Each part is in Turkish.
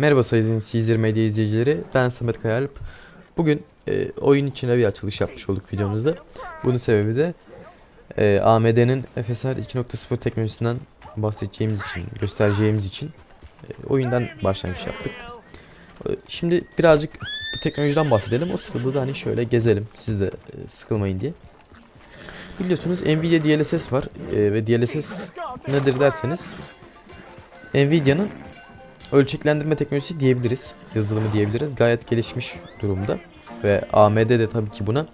Merhaba sayın Caesar Medya izleyicileri. Ben Samet Kayalp. Bugün e, oyun içine bir açılış yapmış olduk videomuzda. Bunun sebebi de e, AMD'nin FSR 2.0 teknolojisinden bahsedeceğimiz için, göstereceğimiz için e, oyundan başlangıç yaptık. E, şimdi birazcık bu teknolojiden bahsedelim. O sırada da hani şöyle gezelim. Siz de e, sıkılmayın diye. Biliyorsunuz Nvidia DLSS var e, ve DLSS nedir derseniz Nvidia'nın ölçeklendirme teknolojisi diyebiliriz. Yazılımı diyebiliriz. Gayet gelişmiş durumda. Ve AMD de tabii ki buna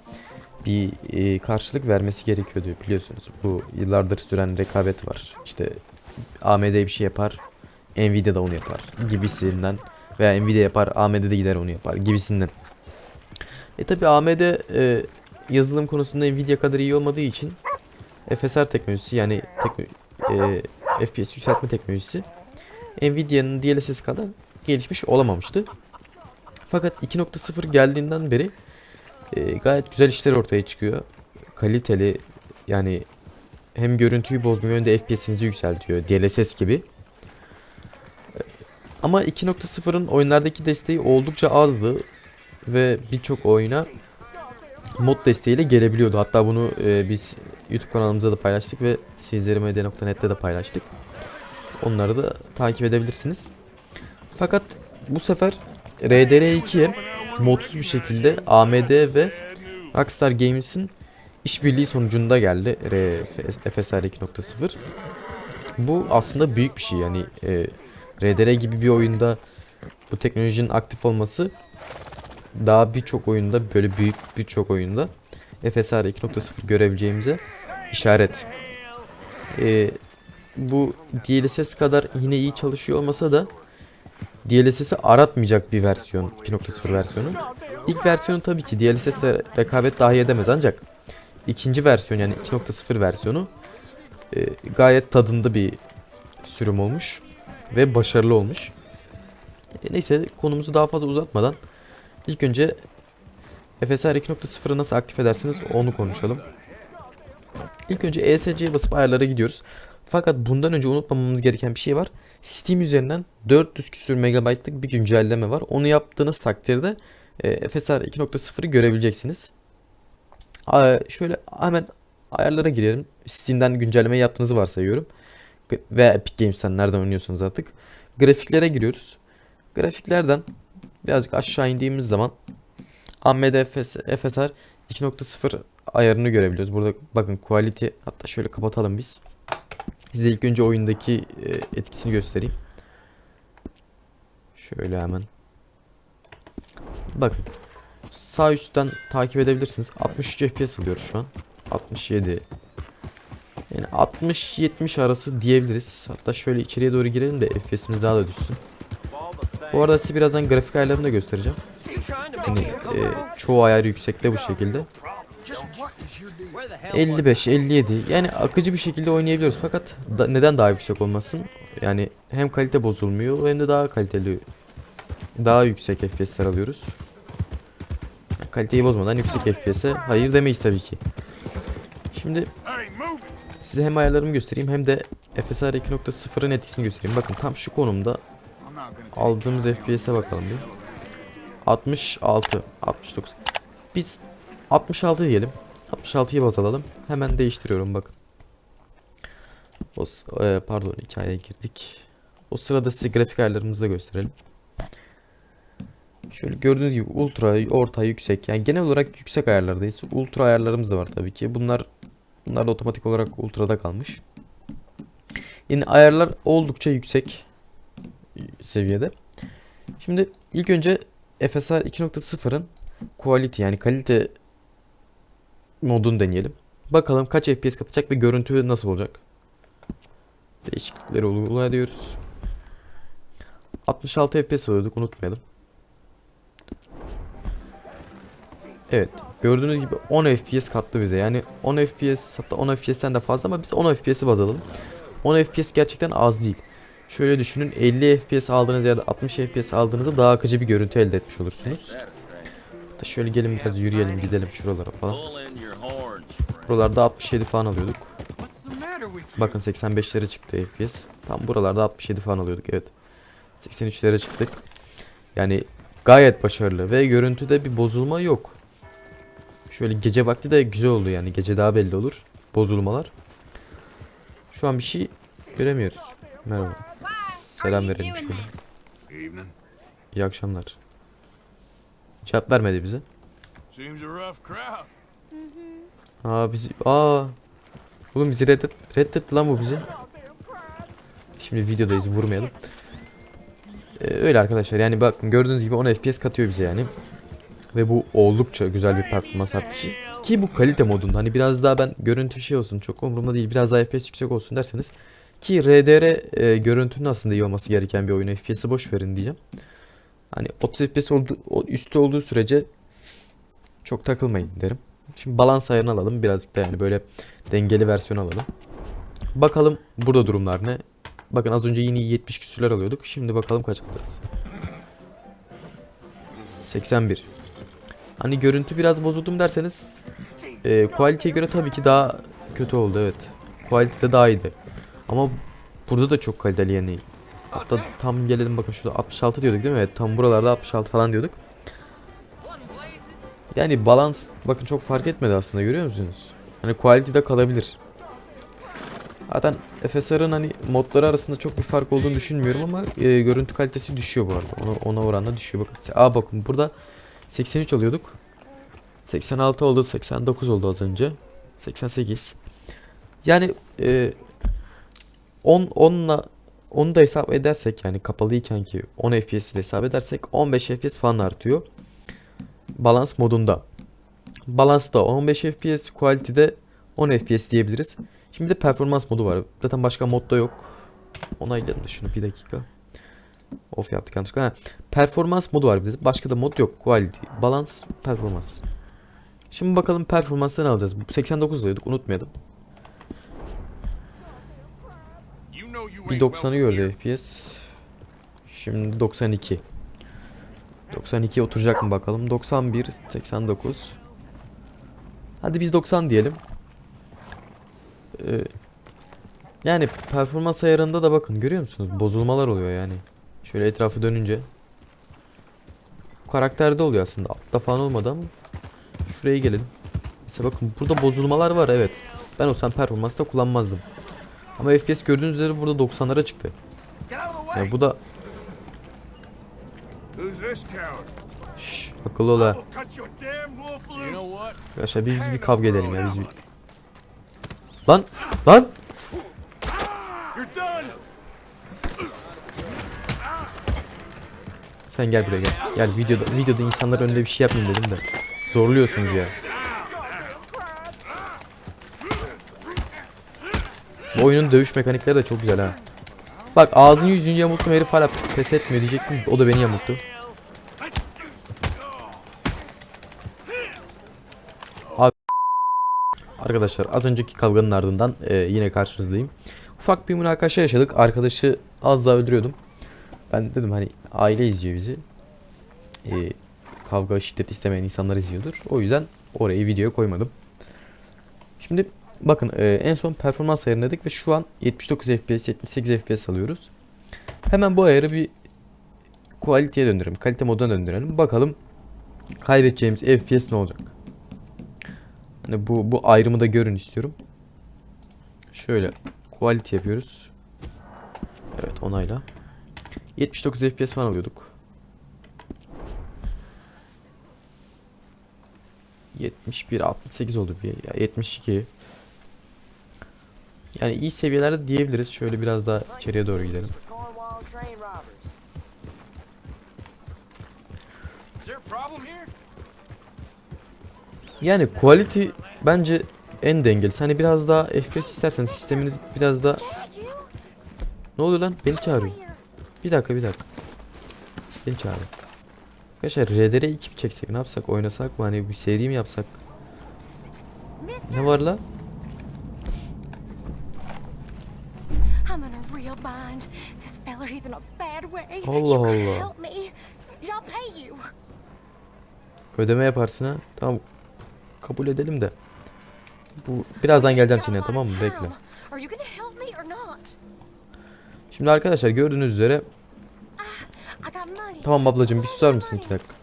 bir e, karşılık vermesi gerekiyordu biliyorsunuz. Bu yıllardır süren rekabet var. İşte AMD bir şey yapar, Nvidia da onu yapar gibisinden veya Nvidia yapar, AMD de gider onu yapar gibisinden. E tabii AMD e, yazılım konusunda Nvidia kadar iyi olmadığı için FSR teknolojisi yani tekno- e, FPS yükseltme teknolojisi Nvidia'nın DLSS kadar gelişmiş olamamıştı. Fakat 2.0 geldiğinden beri e, gayet güzel işler ortaya çıkıyor. Kaliteli yani hem görüntüyü bozmuyor hem de FPS'inizi yükseltiyor. DLSS gibi. Ama 2.0'ın oyunlardaki desteği oldukça azdı ve birçok oyuna mod desteğiyle gelebiliyordu. Hatta bunu e, biz YouTube kanalımızda da paylaştık ve sizlerimede.net'te de paylaştık. Onları da takip edebilirsiniz. Fakat bu sefer RDR2'ye modsuz bir şekilde AMD ve Rockstar Games'in işbirliği sonucunda geldi FSR 2.0. Bu aslında büyük bir şey yani e, RDR gibi bir oyunda bu teknolojinin aktif olması daha birçok oyunda böyle büyük birçok oyunda FSR 2.0 görebileceğimize işaret. E, bu DLSS kadar yine iyi çalışıyor olmasa da DLSS'i aratmayacak bir versiyon 2.0 versiyonu. İlk versiyonu tabii ki DLSS'le rekabet dahi edemez ancak ikinci versiyon yani 2.0 versiyonu e, gayet tadında bir sürüm olmuş ve başarılı olmuş. E, neyse konumuzu daha fazla uzatmadan ilk önce FSR 2.0'ı nasıl aktif edersiniz onu konuşalım. İlk önce ESC'ye basıp ayarlara gidiyoruz. Fakat bundan önce unutmamamız gereken bir şey var. Steam üzerinden 400 küsür megabaytlık bir güncelleme var. Onu yaptığınız takdirde e, FSR 2.0'ı görebileceksiniz. A, şöyle hemen ayarlara girelim. Steam'den güncelleme yaptığınızı varsayıyorum. Veya Epic Games'ten nereden oynuyorsunuz artık. Grafiklere giriyoruz. Grafiklerden birazcık aşağı indiğimiz zaman AMD FS, FSR 2.0 ayarını görebiliyoruz. Burada bakın quality hatta şöyle kapatalım biz. Size ilk önce oyundaki e, etkisini göstereyim. Şöyle hemen. Bakın. Sağ üstten takip edebilirsiniz. 63 FPS alıyor şu an. 67. Yani 60-70 arası diyebiliriz. Hatta şöyle içeriye doğru girelim de FPS'imiz daha da düşsün. Bu arada size birazdan grafik ayarlarını da göstereceğim. Hani e, çoğu ayar yüksekte bu şekilde. 55, 57 yani akıcı bir şekilde oynayabiliyoruz fakat da- neden daha yüksek olmasın? Yani hem kalite bozulmuyor hem de daha kaliteli daha yüksek FPS'ler alıyoruz. Kaliteyi bozmadan yüksek FPS'e hayır demeyiz tabii ki. Şimdi size hem ayarlarımı göstereyim hem de FSR 2.0'ın etkisini göstereyim. Bakın tam şu konumda aldığımız FPS'e bakalım bir. 66, 69. Biz 66 diyelim. 66'yı baz alalım. Hemen değiştiriyorum bakın. O, e, pardon hikayeye girdik. O sırada size grafik ayarlarımızı da gösterelim. Şöyle gördüğünüz gibi ultra, orta, yüksek. Yani genel olarak yüksek ayarlardayız. Ultra ayarlarımız da var tabii ki. Bunlar bunlar da otomatik olarak ultra'da kalmış. Yine ayarlar oldukça yüksek seviyede. Şimdi ilk önce FSR 2.0'ın quality yani kalite modunu deneyelim. Bakalım kaç FPS katacak ve görüntü nasıl olacak. Değişiklikleri uygula diyoruz. 66 FPS alıyorduk unutmayalım. Evet. Gördüğünüz gibi 10 FPS kattı bize. Yani 10 FPS hatta 10 FPS'ten de fazla ama biz 10 FPS'i baz alalım. 10 FPS gerçekten az değil. Şöyle düşünün 50 FPS aldığınız ya da 60 FPS aldığınızda daha akıcı bir görüntü elde etmiş olursunuz. Hatta şöyle gelin biraz yürüyelim gidelim şuralara falan. Buralarda 67 falan alıyorduk. Bakın 85'lere çıktı FPS. Tam buralarda 67 falan alıyorduk evet. 83'lere çıktık. Yani gayet başarılı ve görüntüde bir bozulma yok. Şöyle gece vakti de güzel oldu yani. Gece daha belli olur. Bozulmalar. Şu an bir şey göremiyoruz. Merhaba. Selam verelim şöyle. İyi akşamlar. Cevap vermedi bize. Aa bizi aa. Oğlum bizi reddet reddetti lan bu bizi. Şimdi videodayız vurmayalım. Ee, öyle arkadaşlar yani bakın gördüğünüz gibi 10 FPS katıyor bize yani. Ve bu oldukça güzel bir performans artışı. Ki bu kalite modunda hani biraz daha ben görüntü şey olsun çok umurumda değil biraz daha FPS yüksek olsun derseniz. Ki RDR e, görüntünün aslında iyi olması gereken bir oyun FPS'i boş verin diyeceğim. Hani 30 FPS oldu, üstü olduğu sürece çok takılmayın derim. Şimdi balans ayarını alalım. Birazcık da yani böyle dengeli versiyon alalım. Bakalım burada durumlar ne? Bakın az önce yine 70 küsürler alıyorduk. Şimdi bakalım kaç alacağız. 81. Hani görüntü biraz bozuldum derseniz e, quality'ye göre tabii ki daha kötü oldu evet. Quality de daha iyiydi. Ama burada da çok kaliteli yani. Hatta tam gelelim bakın şurada 66 diyorduk değil mi? Evet tam buralarda 66 falan diyorduk. Yani balans bakın çok fark etmedi aslında görüyor musunuz? Hani quality'de kalabilir. Zaten FSR'ın hani modları arasında çok bir fark olduğunu düşünmüyorum ama e, görüntü kalitesi düşüyor bu arada. Ona, ona oranla düşüyor. Bakın, aa bakın burada 83 alıyorduk. 86 oldu, 89 oldu az önce. 88. Yani e, 10 10'la onu da hesap edersek yani kapalıyken ki 10 FPS'i de hesap edersek 15 FPS falan artıyor balans modunda. Balansta 15 FPS, quality'de 10 FPS diyebiliriz. Şimdi de performans modu var. Zaten başka modda yok. Onaylayalım da şunu bir dakika. Off yaptık yanlışlıkla. Ha, performans modu var bizde. Başka da mod yok. Quality, balans, performans. Şimdi bakalım performanstan ne alacağız. Bu 89 diyorduk unutmayalım. Bir ain't 90'ı welcome gördü. FPS. Şimdi 92. 92 oturacak mı bakalım. 91, 89. Hadi biz 90 diyelim. Ee, yani performans ayarında da bakın görüyor musunuz? Bozulmalar oluyor yani. Şöyle etrafı dönünce. Karakterde oluyor aslında. Altta falan olmadı ama. Şuraya gelelim. Mesela bakın burada bozulmalar var evet. Ben olsam performansta kullanmazdım. Ama FPS gördüğünüz üzere burada 90'lara çıktı. Ya bu da? Şşş, akıllı ol ha. Arkadaşlar biz, biz bir kavga edelim ya biz bir. Lan lan sen gel buraya gel. Gel videoda videoda insanlar önünde bir şey yapmayayım dedim de. Zorluyorsunuz ya. Bu oyunun dövüş mekanikleri de çok güzel ha. Bak ağzını yüzünü yamulttum herif hala pes etmiyor diyecektim. O da beni yamulttu. Abi Arkadaşlar az önceki kavganın ardından e, yine karşınızdayım. Ufak bir münakaşa yaşadık. Arkadaşı az daha öldürüyordum. Ben dedim hani aile izliyor bizi. E, kavga şiddet istemeyen insanlar izliyordur. O yüzden orayı videoya koymadım. Şimdi bakın e, en son performans ayarını dedik ve şu an 79 FPS 78 FPS alıyoruz. Hemen bu ayarı bir quality'ye döndürelim. Kalite moduna döndürelim. Bakalım kaybedeceğimiz FPS ne olacak? Hani bu bu ayrımı da görün istiyorum. Şöyle quality yapıyoruz. Evet onayla. 79 FPS falan alıyorduk. 71 68 oldu bir ya 72. Yani iyi seviyelerde diyebiliriz. Şöyle biraz daha içeriye doğru gidelim. Yani quality bence en dengeli. Hani biraz daha FPS isterseniz sisteminiz biraz da Ne oluyor lan? Beni çağırıyor. Bir dakika bir dakika. Beni çağırıyor. Arkadaşlar RDR 2 mi çeksek ne yapsak oynasak mı hani bir seri mi yapsak? Ne var la? I'm in a real bind. This feller, he's in a bad way. Allah Allah. help me. I'll pay you. Ödeme yaparsın ha. Tamam. Kabul edelim de. Bu birazdan geleceğim seninle tamam mı? Bekle. Şimdi arkadaşlar gördüğünüz üzere money. Tamam ablacığım bir susar mısın iki dakika?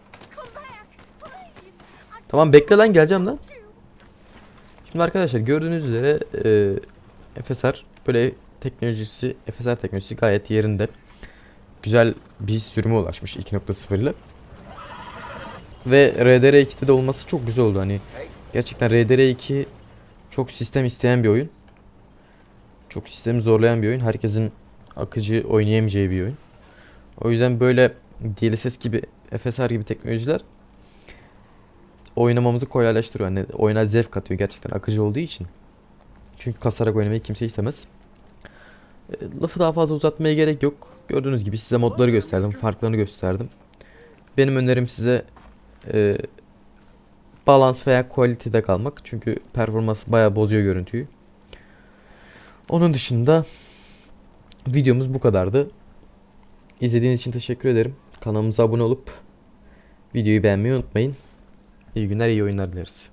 Tamam bekle lan geleceğim lan. Şimdi arkadaşlar gördüğünüz üzere e, FSR böyle teknolojisi FSR teknolojisi gayet yerinde. Güzel bir sürüme ulaşmış 2.0 ile. Ve RDR2'de de olması çok güzel oldu hani. Gerçekten RDR2 çok sistem isteyen bir oyun. Çok sistemi zorlayan bir oyun. Herkesin akıcı oynayamayacağı bir oyun. O yüzden böyle DLSS gibi FSR gibi teknolojiler oynamamızı kolaylaştırıyor. Hani oyuna zevk katıyor gerçekten akıcı olduğu için. Çünkü kasarak oynamayı kimse istemez. Lafı daha fazla uzatmaya gerek yok. Gördüğünüz gibi size modları gösterdim, farklarını gösterdim. Benim önerim size e, balans veya quality'de kalmak. Çünkü performans bayağı bozuyor görüntüyü. Onun dışında videomuz bu kadardı. İzlediğiniz için teşekkür ederim. Kanalımıza abone olup videoyu beğenmeyi unutmayın. İyi günler, iyi oyunlar dileriz.